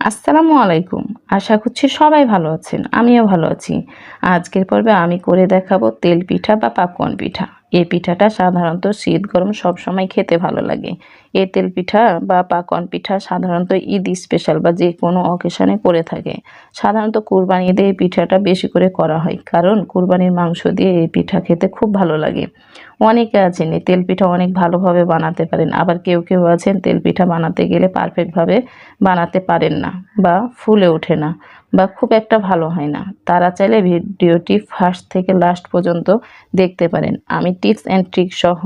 আসসালামু আলাইকুম। আশা করছি সবাই ভালো আছেন। আমিও ভালো আছি। আজকের পর্বে আমি করে দেখাবো তেল পিঠা বা পাপকর্ন পিঠা। এই পিঠাটা সাধারণত শীত গরম সব সময় খেতে ভালো লাগে। এ তেল পিঠা বা পাকন পিঠা সাধারণত ঈদ স্পেশাল বা যে কোনো অকেশনে করে থাকে। সাধারণত কুরবানি ঈদে এই পিঠাটা বেশি করে করা হয়, কারণ কুরবানির মাংস দিয়ে এই পিঠা খেতে খুব ভালো লাগে। অনেকে আছেন এই তেল পিঠা অনেক ভালোভাবে বানাতে পারেন, আবার কেউ কেউ আছেন তেল পিঠা বানাতে গেলে পারফেক্টভাবে বানাতে পারেন না বা ফুলে ওঠে না। বা খুব একটা ভালো হয় না। তারা চাইলে ভিডিওটি ফার্স্ট থেকে লাস্ট পর্যন্ত দেখতে পারেন। আমি টিপস অ্যান্ড ট্রিক সহ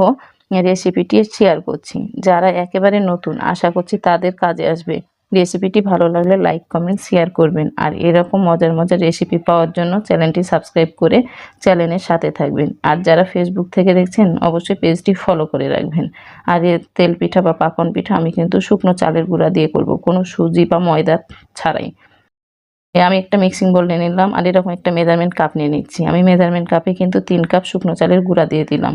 রেসিপিটি শেয়ার করছি। যারা একেবারে নতুন, আশা করছি তাদের কাজে আসবে। রেসিপিটি ভালো লাগলে লাইক, কমেন্ট, শেয়ার করবেন। আর এরকম মজার মজার রেসিপি পাওয়ার জন্য চ্যানেলটি সাবস্ক্রাইব করে চ্যানেলের সাথে থাকবেন। আর যারা ফেসবুক থেকে দেখছেন, অবশ্যই পেজটি ফলো করে রাখবেন। আর এর তেল পিঠা বা পাকন পিঠা আমি কিন্তু শুকনো চালের গুঁড়া দিয়ে করব। কোনো সুজি বা ময়দা ছাড়াই। আমি একটা মিক্সিং বোল নিয়ে নিলাম আর এরকম একটা মেজারমেন্ট কাপ নিয়ে নিচ্ছি। আমি মেজারমেন্ট কাপে কিন্তু তিন কাপ শুকনো চালের গুঁড়া দিয়ে দিলাম।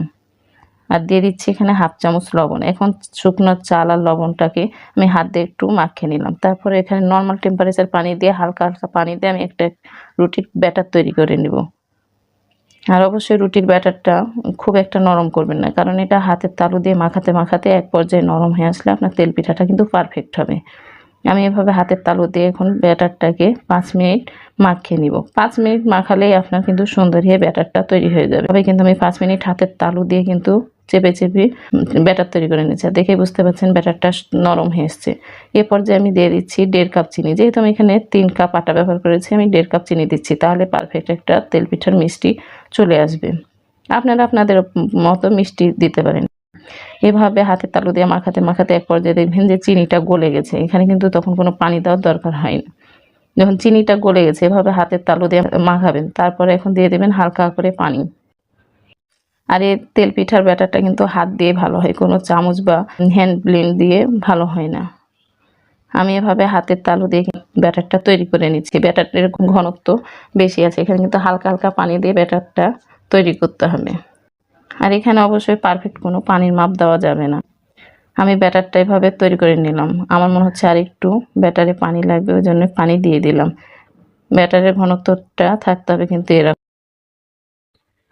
আর দিয়ে দিচ্ছি এখানে হাফ চামচ লবণ। এখন শুকনো চাল আর লবণটাকে আমি হাত দিয়ে একটু মাখিয়ে নিলাম। তারপরে এখানে নর্মাল টেম্পারেচার পানি দিয়ে হালকা হালকা পানি দিয়ে আমি একটা রুটির ব্যাটার তৈরি করে নিব। আর অবশ্যই রুটির ব্যাটারটা খুব একটা নরম করবেন না, কারণ এটা হাতের তালু দিয়ে মাখাতে মাখাতে এক পর্যায়ে নরম হয়ে আসলে আপনার তেল পিঠাটা কিন্তু পারফেক্ট হবে। আমি এভাবে হাতের তালু দিয়ে এখন ব্যাটারটাকে পাঁচ মিনিট মাখিয়ে নিব। পাঁচ মিনিট মাখালেই আপনার কিন্তু সুন্দর হয়ে ব্যাটারটা তৈরি হয়ে যাবে। তবে কিন্তু আমি পাঁচ মিনিট হাতের তালু দিয়ে কিন্তু চেপে চেপে ব্যাটার তৈরি করে নিচ্ছি দেখেই বুঝতে পারছেন ব্যাটারটা নরম হয়ে এসছে। এ পর্যায়ে আমি দিয়ে দিচ্ছি দেড় কাপ চিনি। যেহেতু আমি এখানে তিন কাপ আটা ব্যবহার করেছি, আমি দেড় কাপ চিনি দিচ্ছি। তাহলে পারফেক্ট একটা তেল পিঠার মিষ্টি চলে আসবে। আপনারা আপনাদের মতো মিষ্টি দিতে পারেন। এভাবে হাতে তালু দিয়ে মাখাতে মাখাতে এক পর্যায়ে দেখবেন যে চিনিটা গলে গেছে। এখানে কিন্তু তখন কোনো পানি দেওয়ার দরকার হয় না। যখন চিনিটা গলে গেছে, এভাবে হাতের তালু দিয়ে মাখাবেন। তারপরে এখন দিয়ে দেবেন হালকা করে পানি। আর এই তেল পিঠার ব্যাটারটা কিন্তু হাত দিয়ে ভালো হয়। কোনো চামচ বা হ্যান্ড ব্লেন্ড দিয়ে ভালো হয় না। আমি এভাবে হাতের তালু দিয়ে ব্যাটারটা তৈরি করে নিচ্ছি। ব্যাটারটা এরকম ঘনত্ব বেশি আছে। এখানে কিন্তু হালকা হালকা পানি দিয়ে ব্যাটারটা তৈরি করতে হবে। আর এখানে অবশ্যই পারফেক্ট কোনো পানির মাপ দেওয়া যাবে না। আমি ব্যাটারটা এভাবে তৈরি করে নিলাম। আমার মনে হচ্ছে আর একটু ব্যাটারে পানি লাগবে, ওই জন্য পানি দিয়ে দিলাম। ব্যাটারের ঘনত্বটা থাকতে হবে কিন্তু এরকম।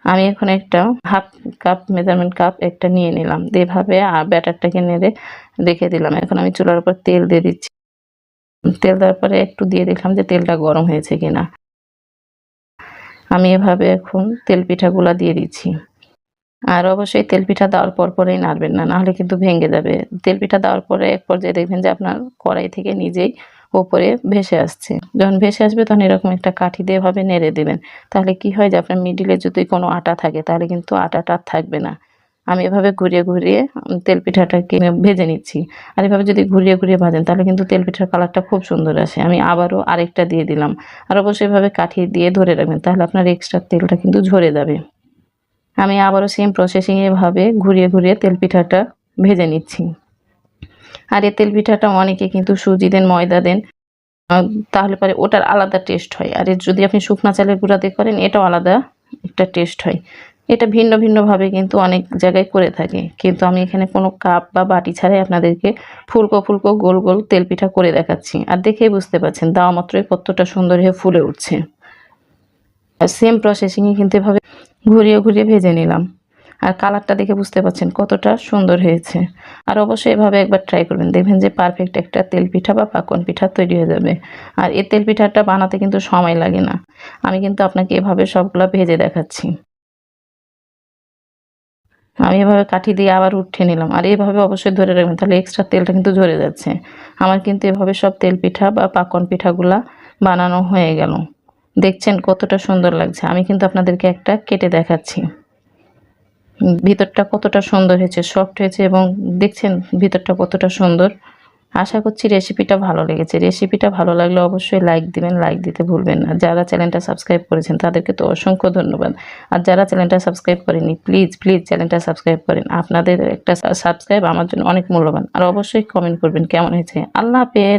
আমি এখন একটা হাফ কাপ মেজারমেন্ট কাপ একটা নিয়ে নিলাম। এভাবে ব্যাটারটাকে নেড়ে রেখে দিলাম। এখন আমি চুলার উপর তেল দিয়ে দিচ্ছি। তেল দেওয়ার পরে একটু দিয়ে দেখলাম যে তেলটা গরম হয়েছে কিনা। আমি এভাবে এখন তেল পিঠাগুলা দিয়ে দিচ্ছি। আর অবশ্যই তেল পিঠা দেওয়ার পর পরেই নাড়বেন না, নাহলে কিন্তু ভেঙে যাবে। তেল পিঠা দেওয়ার পরে এক পর্যায়ে দেখবেন যে আপনার কড়াই থেকে নিজেই ওপরে ভেসে আসছে। যখন ভেসে আসবে তখন এরকম একটা কাঠি দিয়ে ভাবে নেড়ে দেবেন। তাহলে কি হয় যে আপনার মিডিলে যদি কোনো আটা থাকে, তাহলে কিন্তু আটাটা থাকবে না। আমি এভাবে ঘুরিয়ে ঘুরিয়ে তেল পিঠাটাকে ভেজে নিচ্ছি। আর এভাবে যদি ঘুরিয়ে ঘুরিয়ে ভাজেন, তাহলে কিন্তু তেল পিঠার কালারটা খুব সুন্দর আসে। আমি আবারও আরেকটা দিয়ে দিলাম। আর অবশ্যই এভাবে কাঠি দিয়ে ধরে রাখবেন, তাহলে আপনার এক্সট্রা তেলটা কিন্তু ঝরে যাবে। আমি আবারও সেম প্রসেসিং এভাবে ঘুরিয়ে ঘুরিয়ে তেল পিঠাটা ভেজে নিচ্ছি। আর এই তেল পিঠাটা অনেকে কিন্তু সুজি দেন, ময়দা দেন তাহলে পরে ওটার আলাদা টেস্ট হয়। আর যদি আপনি শুকনা চালের গুঁড়াতে করেন, এটাও আলাদা একটা টেস্ট হয়। এটা ভিন্ন ভিন্নভাবে কিন্তু অনেক জায়গায় করে থাকে। কিন্তু আমি এখানে কোনো কাপ বা বাটি ছাড়াই আপনাদেরকে ফুলকো ফুলকো গোল গোল তেল পিঠা করে দেখাচ্ছি। আর দেখেই বুঝতে পারছেন, দেওয়া মাত্রই কতটা সুন্দর হয়ে ফুলে উঠছে। সেম প্রসেসিংয়ে কিন্তু এভাবে ঘুরিয়ে ঘুরিয়ে ভেজে নিলাম। আর কালারটা দেখে বুঝতে পারছেন কতটা সুন্দর হয়েছে। আর অবশ্যই এভাবে একবার ট্রাই করবেন। দেখবেন যে পারফেক্ট একটা তেল পিঠা বা পাকন পিঠা তৈরি হয়ে যাবে। আর এই তেল পিঠাটা বানাতে কিন্তু সময় লাগে না। আমি কিন্তু আপনাকে এভাবে সবগুলো ভেজে দেখাচ্ছি। আমি এভাবে কাঠি দিয়ে আবার উঠে নিলাম। আর এভাবে অবশ্যই ধরে রাখবেন। তাহলে এক্সট্রা তেলটা কিন্তু ঝরে যাচ্ছে। আমার কিন্তু এভাবে সব তেল পিঠা বা পাকন পিঠাগুলা বানানো হয়ে গেল। দেখছেন কতটা সুন্দর লাগছে। আমি কিন্তু আপনাদেরকে একটা কেটে দেখাচ্ছি। ভিতরটা কতটা সুন্দর হয়েছে সফট হয়েছে এবং দেখছেন ভিতরটা কতটা সুন্দর। আশা করছি রেসিপিটা ভালো লেগেছে। রেসিপিটা ভালো লাগলে অবশ্যই লাইক দিবেন লাইক দিতে ভুলবেন না। যারা চ্যানেলটা সাবস্ক্রাইব করেছেন, তাদেরকে তো অসংখ্য ধন্যবাদ। আর যারা চ্যানেলটা সাবস্ক্রাইব করেনি প্লিজ প্লিজ চ্যানেলটা সাবস্ক্রাইব করেন। আপনাদের একটা সাবস্ক্রাইব আমার জন্য অনেক মূল্যবান। আর অবশ্যই কমেন্ট করবেন কেমন হয়েছে। আল্লাহ হাফেজ।